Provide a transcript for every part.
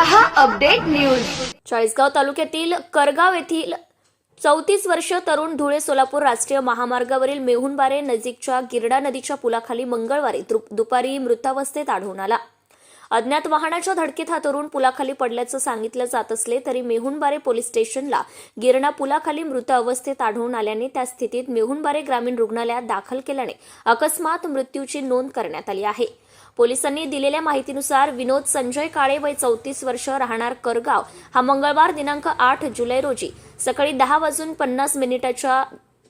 रहा update news. Chalisgaon तालुक्यातील करगाव येथील चौतीस वर्ष तरुण धुळे सोलापूर राष्ट्रीय महामार्गावरील मेहुणबारे नजीकच्या गिरडा नदीच्या पुलाखाली मंगळवारी दुपारी मृतावस्थेत आढळून आला. अज्ञात वाहनाच्या धडकेत हा तरुण पुलाखाली पडल्याचं सांगितलं जात असले तरी मेहुणबारे पोलीस स्टेशनला गिरणा पुलाखाली मृत अवस्थेत आढळून आल्याने त्या स्थितीत मेहुणबारे ग्रामीण रुग्णालयात दाखल केल्याने अकस्मात मृत्यूची नोंद करण्यात आली आहे. पोलिसांनी दिलेल्या माहितीनुसार विनोद संजय काळे वय चौतीस वर्ष राहणार करगाव. हा मंगळवार दिनांक आठ जुलै रोजी सकाळी दहा वाजून पन्नास मिनिटाच्या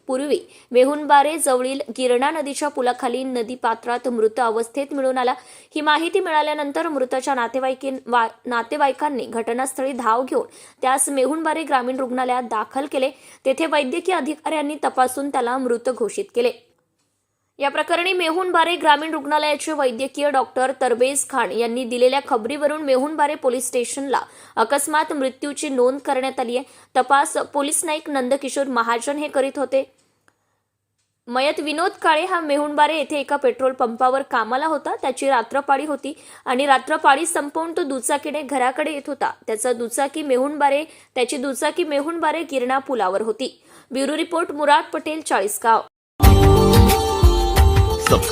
पूर्वी वेहुणबारे जवळील गिरणा नदीच्या पुलाखाली नदी पात्रात मृत अवस्थेत मिळून आला. ही माहिती मिळाल्यानंतर मृताच्या नातेवाईकी वा- नातेवाईकांनी घटनास्थळी धाव घेऊन त्यास मेहुणबारे ग्रामीण रुग्णालयात दाखल केले. तेथे वैद्यकीय अधिकाऱ्यांनी तपासून त्याला मृत घोषित केले. या प्रकरणी मेहुणबारे ग्रामीण रुग्णालयाचे वैद्यकीय डॉक्टर तरबेज खान यांनी दिलेल्या खबरीवरून मेहुणबारे पोलीस स्टेशनला अकस्मात मृत्यूची नोंद करण्यात आली आहे. तपास पोलीस नाईक नंदकिशोर महाजन हे करीत होते. मयत विनोद काळे हा मेहुणबारे येथे एका पेट्रोल पंपावर कामाला होता. त्याची रात्रपाळी होती आणि रात्रपाळी संपवून तो दुचाकीने घराकडे येत होता. त्याचा दुचाकी मेहुणबारे त्याची दुचाकी मेहुणबारे गिरणा पुलावर होती. Bureau report Murad Patel Chalisgaon.